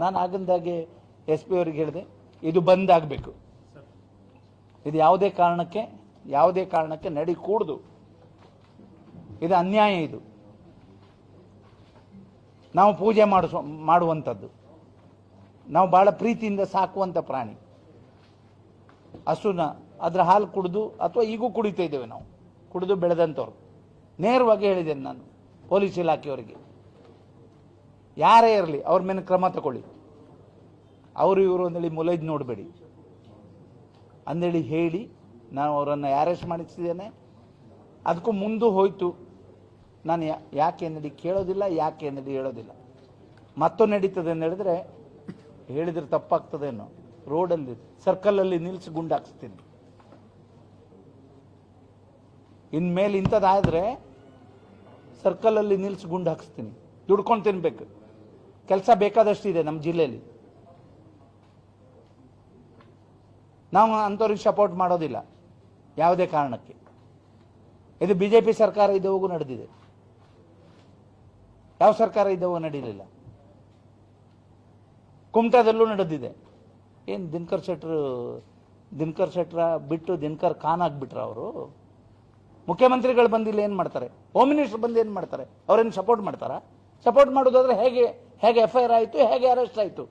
ನಾನು ಆಗಂದಾಗೆ S P ಅವ್ರಿಗೆ ಹೇಳಿದೆ, ಇದು ಬಂದ್ ಆಗಬೇಕು. ಇದು ಯಾವುದೇ ಕಾರಣಕ್ಕೆ ಯಾವುದೇ ಕಾರಣಕ್ಕೆ ನಡಿ ಕೂಡ್ದು ಇದು ಅನ್ಯಾಯ ಇದು. ನಾವು ಪೂಜೆ ಮಾಡಿಸೋ, ಮಾಡುವಂಥದ್ದು. ನಾವು ಭಾಳ ಪ್ರೀತಿಯಿಂದ ಸಾಕುವಂಥ ಪ್ರಾಣಿ. ಹಸುನ, ಅದರ ಹಾಲು ಕುಡಿದು ಅಥವಾ ಈಗೂ ಕುಡಿತಾ ಇದ್ದೇವೆ ನಾವು. ಕುಡಿದು ಬೆಳೆದಂಥವ್ರು. ನೇರವಾಗಿ ಹೇಳಿದ್ದೇನೆ ನಾನು, ಪೊಲೀಸ್ ಇಲಾಖೆಯವರಿಗೆ. ಯಾರೇ ಇರಲಿ, ಅವ್ರ ಮೇಲೆ ಕ್ರಮ ತಗೊಳ್ಳಿ ಅವರು ಇವರು ಅಂದೇಳಿ ಮುಲೈದ್ ನೋಡಬೇಡಿ. ಅಂದೇಳಿ ಹೇಳಿ, ನಾನು ಅವರನ್ನು ಅರೆಸ್ಟ್ ಮಾಡಿಸಿದ್ದೇನೆ. ಅದಕ್ಕೂ ಮುಂದೆ ಹೋಯಿತು. ನಾನು ಯಾಕೆ ಅಂದೇಳಿ ಕೇಳೋದಿಲ್ಲ, ಯಾಕೆ ಅಂದೇಳಿ ಹೇಳೋದಿಲ್ಲ. ಮತ್ತೊಂದು ನಡೀತದೆ ಅಂತ ಹೇಳಿದ್ರೆ ಹೇಳಿದ್ರೆ ತಪ್ಪಾಗ್ತದೇನೋ ರೋಡಲ್ಲಿ ಸರ್ಕಲಲ್ಲಿ ನಿಲ್ಲಿಸಿ ಗುಂಡಾಕ್ಸ್ತೀನಿ ಇನ್ಮೇಲೆ ಇಂಥದ್ದಾದರೆ ಸರ್ಕಲಲ್ಲಿ ನಿಲ್ಲಿಸಿ ಗುಂಡು ಹಾಕಿಸ್ತೀನಿ. ದುಡ್ಕೊಂಡು ತಿನ್ಬೇಕು. ಕೆಲಸ ಬೇಕಾದಷ್ಟಿದೆ ನಮ್ಮ ಜಿಲ್ಲೆಯಲ್ಲಿ. ನಾವು ಅಂಥವ್ರಿಗೆ ಸಪೋರ್ಟ್ ಮಾಡೋದಿಲ್ಲ, ಯಾವುದೇ ಕಾರಣಕ್ಕೆ. ಇದು ಬಿ ಜೆ ಪಿ ಸರ್ಕಾರ ಇದ್ದವಾಗೂ ನಡೆದಿದೆ. ಯಾವ ಸರ್ಕಾರ ಇದ್ದವಾಗ ನಡೀಲಿಲ್ಲ ಕುಮಟಾದಲ್ಲೂ ನಡೆದಿದೆ. ಏನು ದಿನಕರ್ ಶೆಟ್ರು ದಿನಕರ್ ಶೆಟ್ರ ಬಿಟ್ಟು ದಿನಕರ್ ಖಾನ್ ಆಗಿಬಿಟ್ರ ಅವರು. ಮುಖ್ಯಮಂತ್ರಿಗಳು ಬಂದಿಲ್ಲ ಏನು ಮಾಡ್ತಾರೆ? ಹೋಮ್ ಮಿನಿಸ್ಟರ್ ಬಂದು ಏನು ಮಾಡ್ತಾರೆ? ಅವ್ರೇನು ಸಪೋರ್ಟ್ ಮಾಡ್ತಾರಾ? ಸಪೋರ್ಟ್ ಮಾಡೋದಾದ್ರೆ ಹೇಗೆ ಹೇಗೆ ಎಫ್ ಐ ಆರ್ ಆಯಿತು, ಹೇಗೆ ಅರೆಸ್ಟ್ ಆಯಿತು.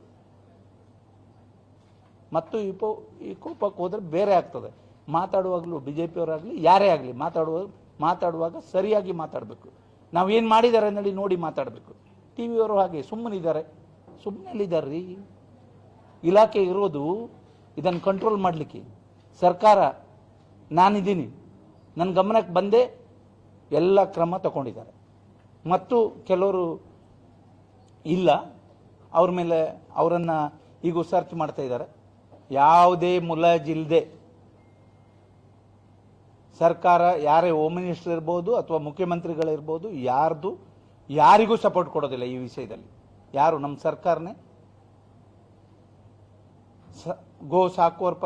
ಮತ್ತು ಈ ಪೋ, ಈ ಕೋಪಕ್ಕೆ ಹೋದರೆ ಬೇರೆ ಆಗ್ತದೆ. ಮಾತಾಡುವಾಗಲೂ ಬಿ ಜೆ ಪಿಯವರಾಗಲಿ ಯಾರೇ ಆಗಲಿ ಮಾತಾಡುವ, ಮಾತಾಡುವಾಗ ಸರಿಯಾಗಿ ಮಾತಾಡಬೇಕು. ನಾವು ಏನು ಮಾಡಿದ್ದಾರೆ ಅನ್ನೋದು ನೋಡಿ ಮಾತಾಡಬೇಕು. ಟಿ ವಿಯವರು ಹಾಗೆ ಸುಮ್ಮನಿದ್ದಾರೆ. ಸುಮ್ಮನೆಲ್ಲಿದ್ದಾರೆ? ರೀ ಇಲಾಖೆ ಇರೋದು ಇದನ್ನು ಕಂಟ್ರೋಲ್ ಮಾಡಲಿಕ್ಕೆ. ಸರ್ಕಾರ, ನಾನಿದ್ದೀನಿ. ನನ್ನ ಗಮನಕ್ಕೆ ಬಂದೇ, ಎಲ್ಲ ಕ್ರಮ ತಗೊಂಡಿದ್ದಾರೆ. ಮತ್ತು ಕೆಲವರು ಇಲ್ಲ. ಅವ್ರ ಮೇಲೆ ಅವರನ್ನು ಈಗ ಸರ್ಚ್ ಮಾಡ್ತಾ ಇದ್ದಾರೆ. ಯಾವುದೇ ಮುಲಾಜಿಲ್ಲದೆ ಸರ್ಕಾರ ಯಾರೇ ಹೋಮ್ ಮಿನಿಸ್ಟರ್ ಇರ್ಬೋದು ಅಥವಾ ಮುಖ್ಯಮಂತ್ರಿಗಳಿರ್ಬೋದು, ಯಾರ್ದು, ಯಾರಿಗೂ ಸಪೋರ್ಟ್ ಕೊಡೋದಿಲ್ಲ ಈ ವಿಷಯದಲ್ಲಿ. ಯಾರು? ನಮ್ಮ ಸರ್ಕಾರನೇ. ಗೋ ಸಾಕುವರ